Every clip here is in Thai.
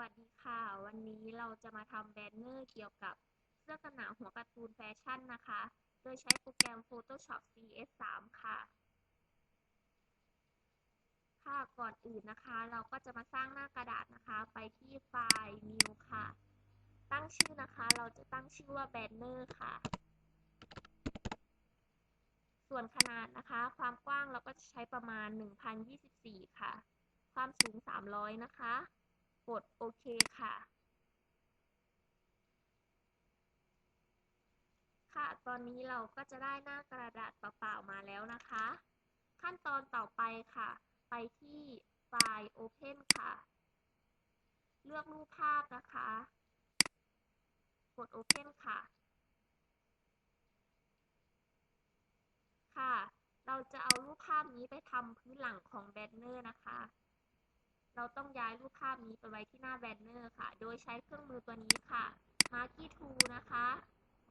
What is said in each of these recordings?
วัสดีค่ะ วันนี้เราจะมาทำแบนเนอร์เกี่ยวกับเสื้อกันหนาวหัวการ์ตูนแฟชั่นนะคะ โดยใช้โปรแกรม Photoshop CS3 ค่ะ ค่ะก่อนอื่นนะคะ เราก็จะมาสร้างหน้ากระดาษนะคะ ไปที่ไฟล์ New ค่ะ ตั้งชื่อนะคะ เราจะตั้งชื่อว่าแบนเนอร์ค่ะ ส่วนขนาดนะคะ ความกว้างเราก็จะใช้ประมาณ 1024 ค่ะ ความสูง 300 นะคะ กดโอเคค่ะ ค่ะ ตอนนี้เราก็จะได้หน้ากระดาษเปล่าๆมาแล้วนะคะ ขั้นตอนต่อไปค่ะ ไปที่ไฟล์ Open ค่ะ เลือกรูปภาพนะคะ กด Open ค่ะ ค่ะ เราจะเอารูปภาพนี้ไปทำพื้นหลังของแบนเนอร์นะคะ เราต้องย้ายรูปภาพนี้ไปไว้ที่หน้าแบนเนอร์ค่ะ โดยใช้เครื่องมือตัวนี้ค่ะ Marquee Tool นะคะ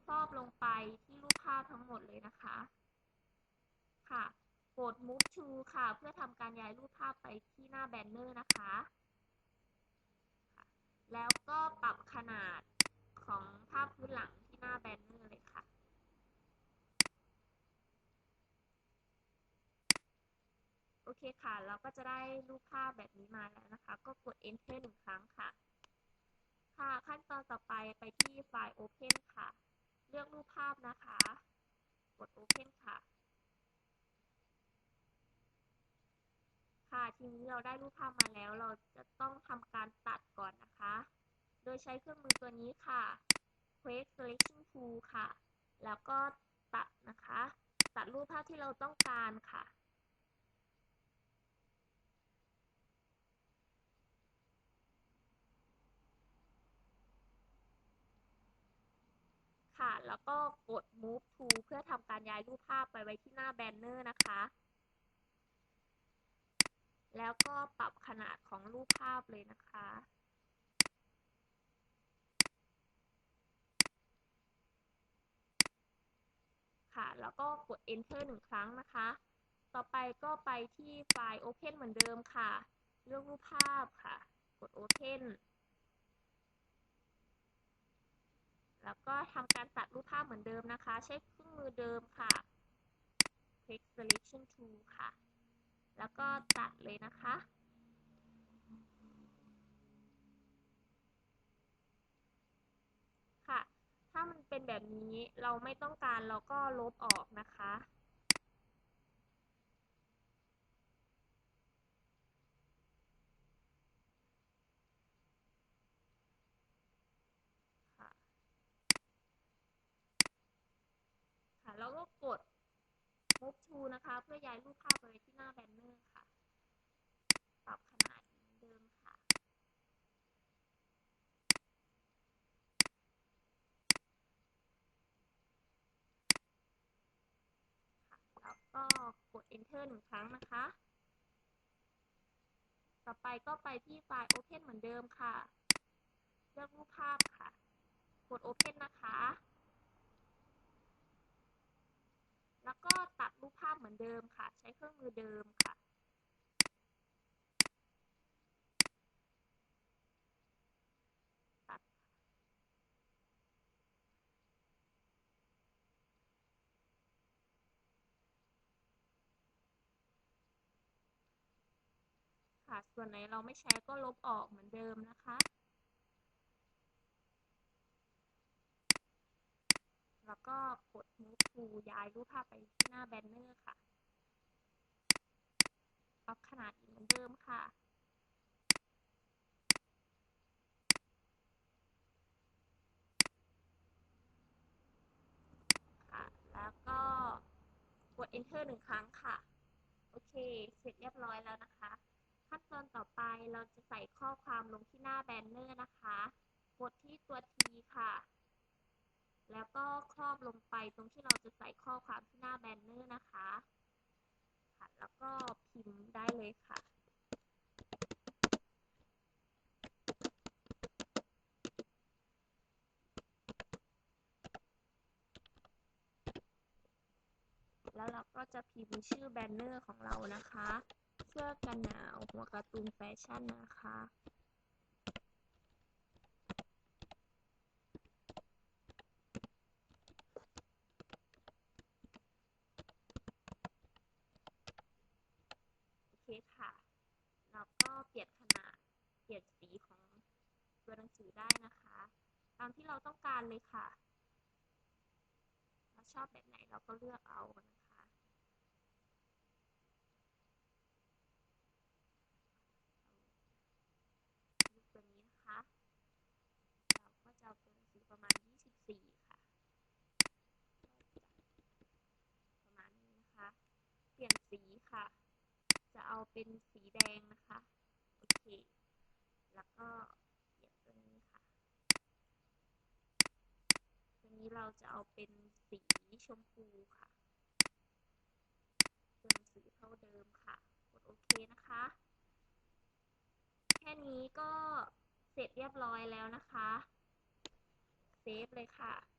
ครอบลงไปที่รูปภาพทั้งหมดเลยนะคะ ค่ะ กด Move to ค่ะ เพื่อทำการย้ายรูปภาพไปที่หน้าแบนเนอร์นะคะ แล้วก็ปรับขนาดของภาพพื้นหลังที่หน้าแบนเนอร์เลยค่ะ โอเคค่ะ เราก็จะได้รูปภาพแบบนี้มาแล้วนะคะ ก็กด enter หนึ่งครั้งค่ะ ค่ะ ขั้นตอนต่อไปไปที่ไฟล์ open ค่ะ เลือกรูปภาพนะคะ กด open ค่ะ ค่ะ ทีนี้เราได้รูปภาพมาแล้ว เราจะต้องทำการตัดก่อนนะคะ โดยใช้เครื่องมือตัวนี้ค่ะ Quick Selection Tool ค่ะ แล้วก็ตัดนะคะ ตัดรูปภาพที่เราต้องการค่ะ ค่ะ แล้วก็กด move to เพื่อทำการย้ายรูปภาพไปไว้ที่หน้าแบนเนอร์นะคะ แล้วก็ปรับขนาดของรูปภาพเลยนะคะ ค่ะ แล้วก็กด enter หนึ่งครั้งนะคะ ต่อไปก็ไปที่ไฟล์ open เหมือนเดิมค่ะ เลือกรูปภาพค่ะ กด open แล้วก็ทำการตัดรูปภาพเหมือนเดิมนะคะ ใช้เครื่องมือเดิมค่ะ click Selection Tool ค่ะ แล้วก็ตัดเลยนะคะ ค่ะ ถ้ามันเป็นแบบนี้เราไม่ต้องการเราก็ลบออกนะคะ แล้วก็กด Move to นะคะ เพื่อย้ายรูปภาพไปที่หน้าแบนเนอร์ค่ะ ปรับขนาดเดิมค่ะ แล้วก็กด enter หนึ่งครั้งนะคะ ต่อไปก็ไปที่ไฟล์ open เหมือนเดิมค่ะ เลือกรูปภาพค่ะ กด open นะคะ แล้ว ก็ตัดรูปภาพเหมือนเดิมค่ะ ใช้เครื่องมือเดิมค่ะ ตัดค่ะ ส่วนไหนเราไม่ใช้ก็ลบออกเหมือนเดิมนะคะ แล้วก็กด move to ย้ายรูปภาพไปที่หน้าแบนเนอร์ค่ะปรับขนาดอีกเหมือนเดิมค่ะ ค่ะ แล้วก็กด enter หนึ่งครั้งค่ะ โอเค เสร็จเรียบร้อยแล้วนะคะ ขั้นตอนต่อไปเราจะใส่ข้อความลงที่หน้าแบนเนอร์นะคะ กดที่ตัว T ค่ะ แล้วก็ครอบลงไปตรงที่เราจะใส่ข้อความที่หน้าแบนเนอร์นะคะค่ะแล้วก็พิมพ์ได้เลยค่ะ แล้วเราก็จะพิมพ์ชื่อแบนเนอร์ของเรานะคะ เสื้อกันหนาวหัวการ์ตูนแฟชั่นนะคะ ค่ะ แล้วก็เปลี่ยนขนาด เปลี่ยนสีของตัวหนังสือได้นะคะ ตามที่เราต้องการเลยค่ะ เราชอบแบบไหนเราก็เลือกเอานะคะ ตัวนี้นะคะ เราก็จะเอาตัวหนังสือประมาณ 24 ค่ะ ประมาณนี้นะคะ เปลี่ยนสีค่ะ เอาเป็นสีแดงนะคะ โอเค แล้วก็เปลี่ยนตัวนี้ค่ะ ตัวนี้เราจะเอาเป็นสีชมพูค่ะตัวหนังสือเท่าเดิมค่ะ กดโอเคนะคะ แค่นี้ก็เสร็จเรียบร้อยแล้วนะคะ เซฟเลยค่ะ